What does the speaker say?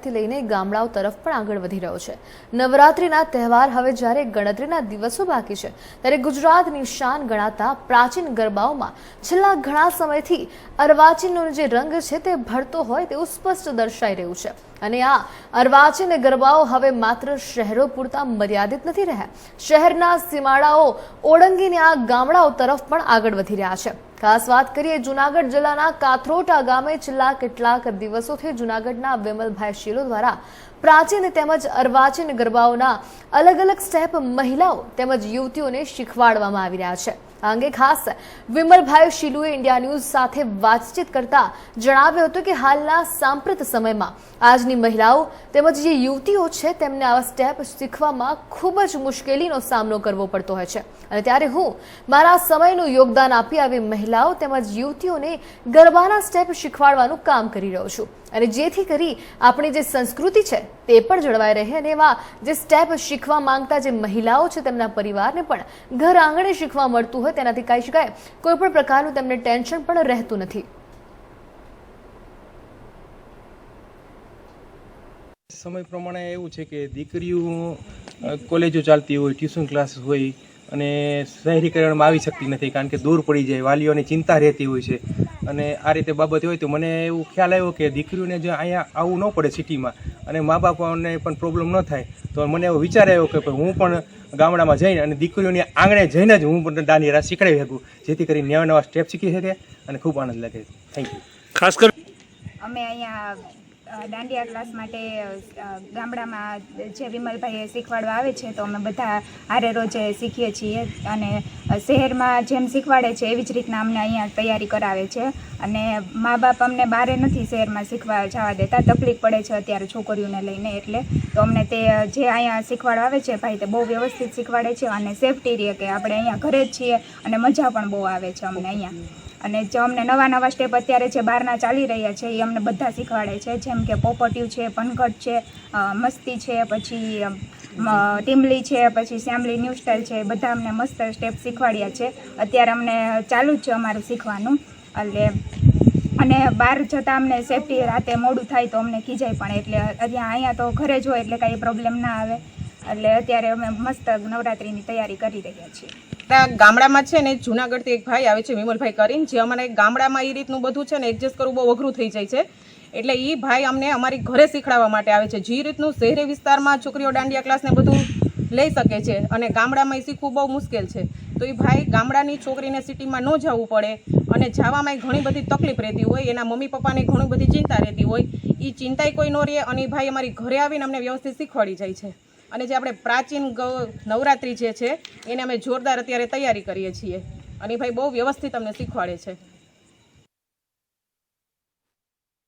શહેરથી લઈને ગામડાઓ તરફ પણ આગળ વધી રહ્યો છે. નવરાત્રિના તહેવાર હવે જ્યારે ગણતરીના દિવસો બાકી છે, ત્યારે ગુજરાતની શાન ગણાતા પ્રાચીન ગરબાઓમાં છેલ્લા ઘણા સમયથી અર્વાચીનનો જે રંગ છે તે ભરતો હોય તેવું સ્પષ્ટ દર્શાઈ રહ્યું છે. અને આ અર્વાચીન ગરબાઓ હવે માત્ર શહેરો પૂરતા મર્યાદિત નથી રહ્યા. શહેરના સીમાડાઓ, ઓળંગીને આ ગામડાઓ તરફ પણ આગળ વધી રહ્યા છે. ખાસ વાત કરીએ જુનાગઢ જિલ્લાના કાથરોટા ગામે છેલ્લા કેટલાક દિવસોથી જુનાગઢના વિમલભાઈ શીલો દ્વારા પ્રાચીન તેમજ અર્વાચીન ગરબાઓના અલગ અલગ સ્ટેપ મહિલાઓ તેમજ યુવતીઓને શીખવાડવામાં આવી રહ્યા છે. આ અંગે ખાસ વિમલભાઈ શીલુએ ઇન્ડિયા ન્યૂઝ સાથે વાતચીત કરતા જણાવ્યું હતું કે હાલના સાંપ્રત સમયમાં આજની મહિલાઓ તેમજ જે યુવતીઓ છે તેમને આવા સ્ટેપ શીખવામાં ખૂબ જ મુશ્કેલીનો સામનો કરવો પડતો હોય છે. અને ત્યારે હું મારા સમયનું યોગદાન આપી આવી મહિલાઓ તેમજ યુવતીઓને ગરબાના સ્ટેપ શીખવાડવાનું કામ કરી રહ્યો છું. અને જેથી કરી આપણી જે સંસ્કૃતિ છે તે પણ જળવાઈ રહે અને એવા જે સ્ટેપ શીખવા માંગતા જે મહિલાઓ છે તેમના પરિવારને પણ ઘર આંગણે શીખવા મળતું હોય તેનાથી કહી શકાય. કોઈ પણ પ્રકારનું તેમને ટેન્શન પણ રહેતું નથી. સમય પ્રમાણે એવું છે કે દીકરીઓ કોલેજો ચાલતી હોય, ટ્યુશન ક્લાસ હોય અને શહેરીકરણમાં આવી શકતી નથી કારણ કે દૂર પડી જાય, વાલીઓની ચિંતા રહેતી હોય છે. અને આ રીતે બાબત હોય તો મને એવું ખ્યાલ આવ્યો કે દીકરીઓને જો અહીંયા આવવું ન પડે સિટીમાં અને મા બાપાને પણ પ્રોબ્લેમ ન થાય. તો મને એવો વિચાર આવ્યો કે હું પણ ગામડામાં જઈને અને દીકરીઓની આંગણે જઈને જ હું પણ દાંડી રાસ શીખડાવી શકું. જેથી કરી નવા નવા સ્ટેપ શીખી શકે અને ખૂબ આનંદ લાગે. થેન્ક યુ ખાસ કરી અમે અહીંયા દાંડિયા ક્લાસ માટે ગામડામાં જે વિમલભાઈએ શીખવાડવા આવે છે, તો અમે બધા હારે રોજે શીખીએ છીએ અને શહેરમાં જેમ શીખવાડે છે, એવી જ રીતના અમને અહીંયા તૈયારી કરાવે છે. અને મા બાપ અમને બારે નથી શહેરમાં શીખવા જવા દેતા, તકલીફ પડે છે અત્યારે છોકરીઓને લઈને એટલે. તો અમને તે જે અહીંયા શીખવાડવા આવે છે, ભાઈ તે બહુ વ્યવસ્થિત શીખવાડે છે અને સેફટી રહે કે આપણે અહીંયા ઘરે જ છીએ અને મજા પણ બહુ આવે છે અમને અહીંયા. અને જો અમને નવા નવા સ્ટેપ અત્યારે જે બહારના ચાલી રહ્યા છે, એ અમને બધા શીખવાડે છે. જેમ કે પોપટિયું છે, પનઘટ છે મસ્તી છે, પછી ટીમલી છે, પછી શ્યામલી ન્યૂ સ્ટાઇલ છે બધા અમને મસ્ત સ્ટેપ શીખવાડ્યા છે. અત્યારે અમને ચાલુ જ છે અમારું શીખવાનું. એટલે, અને બહાર જતાં અમને સેફટી રાતે મોડું થાય તો અમને ખીજાય પણ. એટલે અહીંયા અહીંયા તો ઘરે જ હોય એટલે કાંઈ પ્રોબ્લેમ ના આવે. એટલે અત્યારે અમે મસ્ત નવરાત્રિની તૈયારી કરી રહ્યા છીએ. આપણા ગામડામાં છે ને, જુનાગઢથી એક ભાઈ આવે છે, વિમલભાઈ કરીને, જે અમારે ગામડામાં એ રીતનું બધું છે ને એડજસ્ટ કરવું બહુ અઘરું થઈ જાય છે. એટલે એ ભાઈ અમને અમારી ઘરે શીખડાવવા માટે આવે છે. જે રીતનું શહેરી વિસ્તારમાં છોકરીઓ દાંડિયા ક્લાસને બધું લઈ શકે છે અને ગામડામાં એ શીખવું બહુ મુશ્કેલ છે. તો એ ભાઈ ગામડાની છોકરીને સિટીમાં ન જવું પડે અને જવામાં ઘણી બધી તકલીફ રહેતી હોય, એના મમ્મી પપ્પાને ઘણી બધી ચિંતા રહેતી હોય. એ ચિંતાય કોઈ ન રહે અને એ ભાઈ અમારી ઘરે આવીને અમને વ્યવસ્થિત શીખવાડી જાય છે. અને જે આપણે પ્રાચીન નવરાત્રિ જે છે, એને અમે જોરદાર અત્યારે તૈયારી કરીએ છીએ. અને ભાઈ બહુ વ્યવસ્થિત અમને શીખવાડે છે.